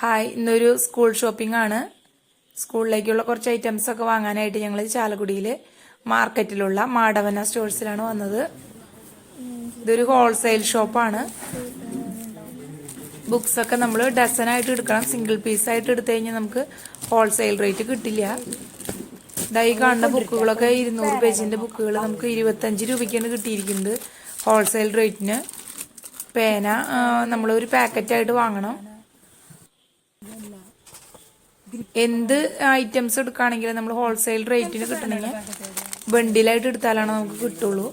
Hi ഇന്നൊരു school shopping ആണ് സ്കൂളിലേക്കുള്ള കുറച്ച് ഐറ്റംസ് ഒക്കെ വാങ്ങാനായിട്ട് ഞങ്ങൾ ചാലക്കുടിയിൽ മാർക്കറ്റിലുള്ള മാടവന സ്റ്റോഴ്സിലാണ് വന്നത്. ഇതൊരു ഹോൾസെയിൽ ഷോപ്പാണ് ബുക്സ് ഒക്കെ നമ്മൾ ഡസനായിട്ട് എടുക്കണം. സിംഗിൾ പീസ് ആയിട്ട് എടുത്തു കഴിഞ്ഞാൽ നമുക്ക് ഹോൾസെയിൽ റേറ്റ് കിട്ടില്ല. ഇതായി കാണുന്ന ബുക്കുകളൊക്കെ ഇരുന്നൂറ് പേജിന്റെ ബുക്കുകൾ നമുക്ക് ഇരുപത്തഞ്ച് രൂപയ്ക്കാണ് കിട്ടിയിരിക്കുന്നത് ഹോൾസെയിൽ റേറ്റിന് പേന നമ്മളൊരു പാക്കറ്റായിട്ട് വാങ്ങണം. എന്ത് ഐറ്റംസ് എടുക്കുകയാണെങ്കിലും നമ്മൾ ഹോൾസെയിൽ റേറ്റിന് കിട്ടണമെങ്കിൽ ബണ്ടിലായിട്ട് എടുത്താലാണ് നമുക്ക് കിട്ടുള്ളൂ.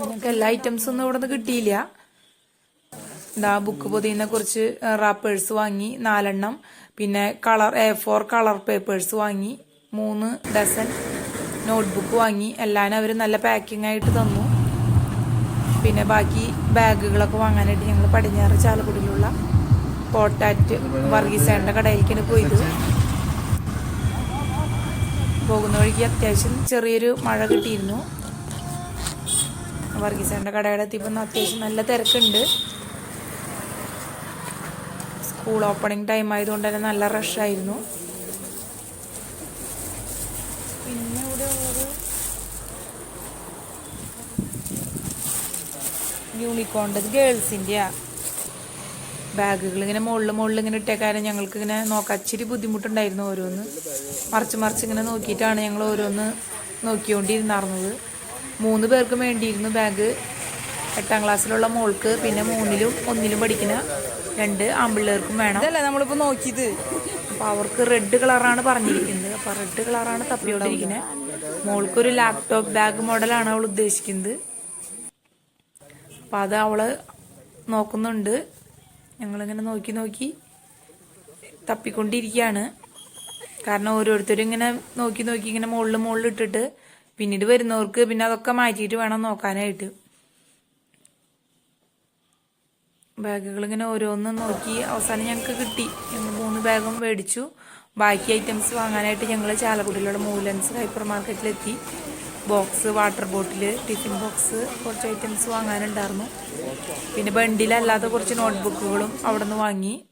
നമുക്ക് എല്ലാ ഐറ്റംസും ഒന്നും ഇവിടെ നിന്ന് കിട്ടിയില്ല. എന്താ ബുക്ക് പൊതിയുന്ന കുറച്ച് റാപ്പേഴ്സ് വാങ്ങി നാലെണ്ണം. പിന്നെ colour A four colour papers വാങ്ങി മൂന്ന് ഡസൻ നോട്ട്ബുക്ക് വാങ്ങി. എല്ലാവരും അവർ നല്ല പാക്കിംഗ് ആയിട്ട് തന്നു. പിന്നെ ബാക്കി ബാഗുകളൊക്കെ വാങ്ങാനായിട്ട് ഞങ്ങൾ പടിഞ്ഞാറ് ചാലക്കുടിയിലുള്ള കോട്ടാറ്റ് വർഗീസേണ്ട കടയിലേക്കാണ് പോയത്. പോകുന്ന വഴിക്ക് അത്യാവശ്യം ചെറിയൊരു മഴ കിട്ടിയിരുന്നു. വർഗീസേണ്ട കടയുടെ എത്തിയപ്പോൾ അത്യാവശ്യം നല്ല തിരക്കുണ്ട്. സ്കൂൾ ഓപ്പണിംഗ് ടൈം ആയതുകൊണ്ട് തന്നെ നല്ല റഷായിരുന്നു പിന്നെ ഇവിടെ ഉള്ളത് യൂണിക്കോണിന്റെ ഗേൾസിന്റെയാ ബാഗുകൾ ഇങ്ങനെ മുകളിൽ മുകളിൽ ഇങ്ങനെ ഇട്ടേ ഇട്ടേക്കാരം ഞങ്ങൾക്ക് ഇങ്ങനെ നോക്കാൻ ഇച്ചിരി ബുദ്ധിമുട്ടുണ്ടായിരുന്നു ഓരോന്ന്. മറിച്ച് മറിച്ച് ഇങ്ങനെ നോക്കിയിട്ടാണ് ഞങ്ങൾ ഓരോന്ന് നോക്കിക്കൊണ്ടിരുന്നാർന്നത് മൂന്ന് പേർക്ക് വേണ്ടിയിരുന്നു ബാഗ്. എട്ടാം ക്ലാസ്സിലുള്ള മോൾക്ക് പിന്നെ മൂന്നിലും ഒന്നിലും പഠിക്കുന്ന രണ്ട് ആമ്പിള്ളേർക്കും വേണം. ഇതല്ലേ നമ്മളിപ്പോൾ നോക്കിയത്? അപ്പോൾ അവർക്ക് റെഡ് കളറാണ് പറഞ്ഞിരിക്കുന്നത്. അപ്പോൾ റെഡ് കളറാണ് തപ്പിയോണ്ടിരിക്കുന്നത് മോൾക്കൊരു ലാപ്ടോപ്പ് ബാഗ് മോഡലാണ് അവൾ ഉദ്ദേശിക്കുന്നത്. അപ്പോൾ അത് അവൾ നോക്കുന്നുണ്ട്. ഞങ്ങളിങ്ങനെ നോക്കി നോക്കി തപ്പിക്കൊണ്ടിരിക്കുകയാണ്. കാരണം ഓരോരുത്തരും ഇങ്ങനെ നോക്കി നോക്കി ഇങ്ങനെ മുകളിൽ മുകളിൽ ഇട്ടിട്ട് പിന്നീട് വരുന്നവർക്ക് പിന്നെ അതൊക്കെ മാറ്റിയിട്ട് വേണം നോക്കാനായിട്ട്. ബാഗുകൾ ഇങ്ങനെ ഓരോന്നും നോക്കി അവസാനം ഞങ്ങൾക്ക് കിട്ടി. ഞങ്ങൾ മൂന്ന് ബാഗും മേടിച്ചു. ബാക്കി ഐറ്റംസ് വാങ്ങാനായിട്ട് ഞങ്ങൾ ചാലക്കുടിയിലുള്ള Moolans hyper മാർക്കറ്റിലെത്തി box water bottle tiffin box കുറച്ച് ഐറ്റംസ് വാങ്ങാനുണ്ടായിരുന്നു. പിന്നെ ബണ്ടിലല്ലാത്ത കുറച്ച് നോട്ട്ബുക്കുകളും അവിടെ നിന്ന് വാങ്ങി.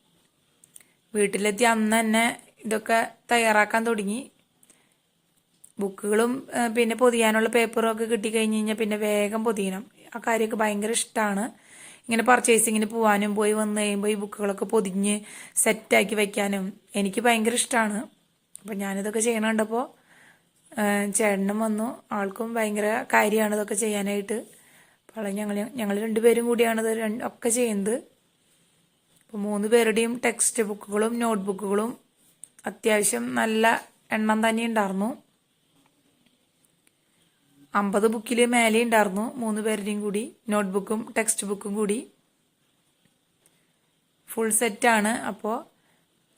വീട്ടിലെത്തി അന്ന് തന്നെ ഇതൊക്കെ തയ്യാറാക്കാൻ തുടങ്ങി. ബുക്കുകളും പിന്നെ പൊതിയാനുള്ള പേപ്പറും ഒക്കെ കിട്ടിക്കഴിഞ്ഞ് കഴിഞ്ഞാൽ പിന്നെ വേഗം പൊതിയണം. ആ കാര്യമൊക്കെ ഭയങ്കര ഇഷ്ടമാണ് ഇങ്ങനെ പർച്ചേസിങ്ങിന് പോകാനും പോയി വന്ന് കഴിയുമ്പോൾ ഈ ബുക്കുകളൊക്കെ പൊതിഞ്ഞ് സെറ്റാക്കി വയ്ക്കാനും എനിക്ക് ഭയങ്കര ഇഷ്ടമാണ് അപ്പം ഞാനിതൊക്കെ ചെയ്യണ കണ്ടപ്പോൾ ചേട്ടനും വന്നു. ആൾക്കും ഭയങ്കര കാര്യമാണ് ഇതൊക്കെ ചെയ്യാനായിട്ട്. അപ്പോൾ ഞങ്ങൾ ഞങ്ങൾ രണ്ടുപേരും കൂടിയാണ് ഇത് ഒക്കെ ചെയ്യുന്നത്. അപ്പോൾ മൂന്ന് പേരുടെയും ടെക്സ്റ്റ് ബുക്കുകളും നോട്ട് ബുക്കുകളും അത്യാവശ്യം നല്ല എണ്ണം തന്നെ ഉണ്ടായിരുന്നു. അമ്പത് ബുക്കിൽ മേലെ ഉണ്ടായിരുന്നു മൂന്ന് പേരുടെയും കൂടി നോട്ട്ബുക്കും ടെക്സ്റ്റ് ബുക്കും കൂടി. ഫുൾ സെറ്റാണ് അപ്പോൾ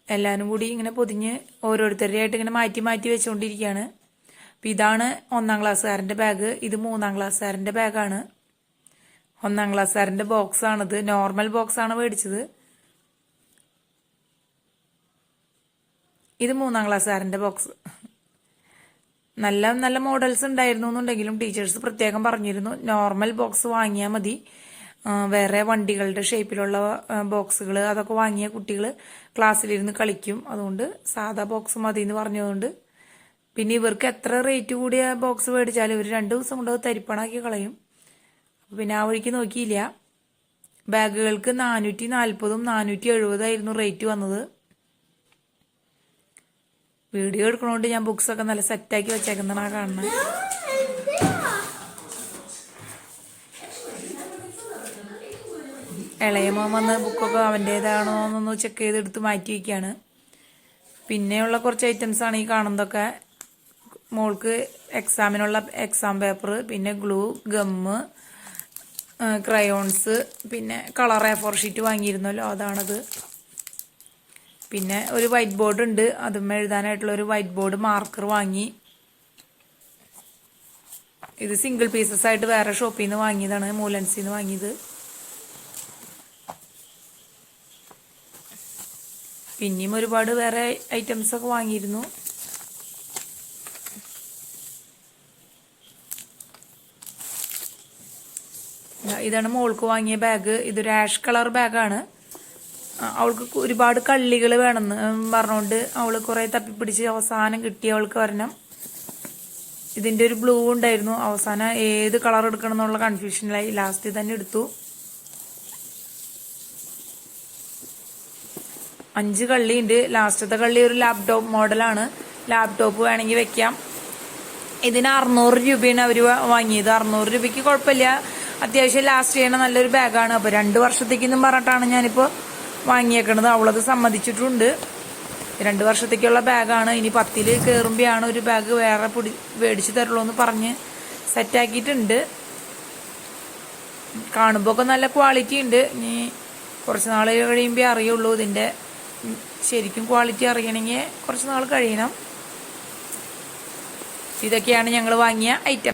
എല്ലാവരും കൂടി ഇങ്ങനെ പൊതിഞ്ഞ് ഓരോരുത്തരുടെയായിട്ട് ഇങ്ങനെ മാറ്റി മാറ്റി വെച്ചുകൊണ്ടിരിക്കുകയാണ്. അപ്പം ഇതാണ് ഒന്നാം ക്ലാസ്സുകാരന്റെ ബാഗ് ഇത് മൂന്നാം ക്ലാസ്സുകാരന്റെ ബാഗാണ് ഒന്നാം ക്ലാസ്സുകാരന്റെ ബോക്സാണിത് നോർമൽ ബോക്സാണ് മേടിച്ചത്. ഇത് മൂന്നാം ക്ലാസ്സുകാരന്റെ ബോക്സ് നല്ല നല്ല മോഡൽസ് ഉണ്ടായിരുന്നു എന്നുണ്ടെങ്കിലും ടീച്ചേഴ്സ് പ്രത്യേകം പറഞ്ഞിരുന്നു നോർമൽ ബോക്സ് വാങ്ങിയാൽ മതി. വേറെ വണ്ടികളുടെ ഷേപ്പിലുള്ള ബോക്സുകൾ അതൊക്കെ വാങ്ങിയ കുട്ടികൾ ക്ലാസ്സിലിരുന്ന് കളിക്കും. അതുകൊണ്ട് സാധാ ബോക്സ് മതി എന്ന് പറഞ്ഞതുകൊണ്ട് പിന്നെ ഇവർക്ക് എത്ര റേറ്റ് കൂടിയ ബോക്സ് മേടിച്ചാലും ഇവർ രണ്ട് ദിവസം കൊണ്ട് തരിപ്പണാക്കി കളയും. പിന്നെ ആ വഴിക്ക് നോക്കിയില്ല. ബാഗുകൾക്ക് നാനൂറ്റി നാൽപ്പതും നാനൂറ്റി എഴുപതായിരുന്നു റേറ്റ് വന്നത്. വീഡിയോ എടുക്കണോണ്ട് ഞാൻ ബുക്സ് ഒക്കെ നല്ല സെറ്റാക്കി വെച്ചേക്കുന്നതാണ് കാണുന്നത് ഇളയമോൻ വന്ന് ബുക്കൊക്കെ അവന്റേതാണോ എന്നൊന്ന് ചെക്ക് ചെയ്തെടുത്ത് മാറ്റി വയ്ക്കുകയാണ് പിന്നെയുള്ള കുറച്ച് ഐറ്റംസ് ആണ് ഈ കാണുന്നതൊക്കെ. മോൾക്ക് എക്സാമിനുള്ള എക്സാം പേപ്പർ പിന്നെ ഗ്ലൂ ഗമ്മ് ക്രയോൺസ് പിന്നെ കളർ എ ഫോർ ഷീറ്റ് വാങ്ങിയിരുന്നല്ലോ അതാണത്. പിന്നെ ഒരു വൈറ്റ് ബോർഡ് ഉണ്ട് അതും എഴുതാനായിട്ടുള്ള ഒരു വൈറ്റ് ബോർഡ് മാർക്കർ വാങ്ങി. ഇത് സിംഗിൾ പീസസ് ആയിട്ട് വേറെ ഷോപ്പിൽ നിന്ന് വാങ്ങിയതാണ് മൂലൻസിൽ നിന്ന് വാങ്ങിയത്. പിന്നെയും ഒരുപാട് വേറെ ഐറ്റംസ് ഒക്കെ വാങ്ങിയിരുന്നു. ഇതാണ് മോൾക്ക് വാങ്ങിയ ബാഗ്. ഇതൊരു ആഷ് കളർ ബാഗാണ്. അവൾക്ക് ഒരുപാട് കള്ളികൾ വേണമെന്ന് പറഞ്ഞുകൊണ്ട് അവൾ കുറെ തപ്പിപ്പിടിച്ച് അവസാനം കിട്ടി അവൾക്ക് ഒരെണ്ണം. ഇതിന്റെ ഒരു ബ്ലൂ ഉണ്ടായിരുന്നു. അവസാനം ഏത് കളർ എടുക്കണം എന്നുള്ള കൺഫ്യൂഷനിലായി ലാസ്റ്റ് തന്നെ എടുത്തു. അഞ്ച് കള്ളിയുണ്ട്. ലാസ്റ്റത്തെ കള്ളി ഒരു ലാപ്ടോപ്പ് മോഡലാണ് ലാപ്ടോപ്പ് വേണമെങ്കിൽ വെക്കാം. ഇതിന് അറുന്നൂറ് രൂപയാണ് അവർ വാങ്ങിയത്. അറുന്നൂറ് രൂപയ്ക്ക് കുഴപ്പമില്ല. അത്യാവശ്യം ലാസ്റ്റ് ചെയ്യണ നല്ലൊരു ബാഗാണ് അപ്പോൾ രണ്ട് വർഷത്തേക്കെന്നും പറഞ്ഞിട്ടാണ് ഞാനിപ്പോൾ വാങ്ങിയേക്കണത്. അവളത് സമ്മതിച്ചിട്ടുണ്ട്. രണ്ട് വർഷത്തേക്കുള്ള ബാഗാണ് ഇനി പത്തിൽ കയറുമ്പോഴാണ് ഒരു ബാഗ് വേറെ പൊടി മേടിച്ച് തരുള്ളൂ പറഞ്ഞ് സെറ്റാക്കിയിട്ടുണ്ട് കാണുമ്പോൾ ഒക്കെ നല്ല ക്വാളിറ്റി ഉണ്ട്. ഇനി കുറച്ച് നാൾ കഴിയുമ്പോൾ അറിയുള്ളൂ ഇതിന്റെ ശരിക്കും ക്വാളിറ്റി അറിയണമെങ്കിൽ കുറച്ച് നാൾ കഴിയണം. ഇതൊക്കെയാണ് ഞങ്ങൾ വാങ്ങിയ ഐറ്റം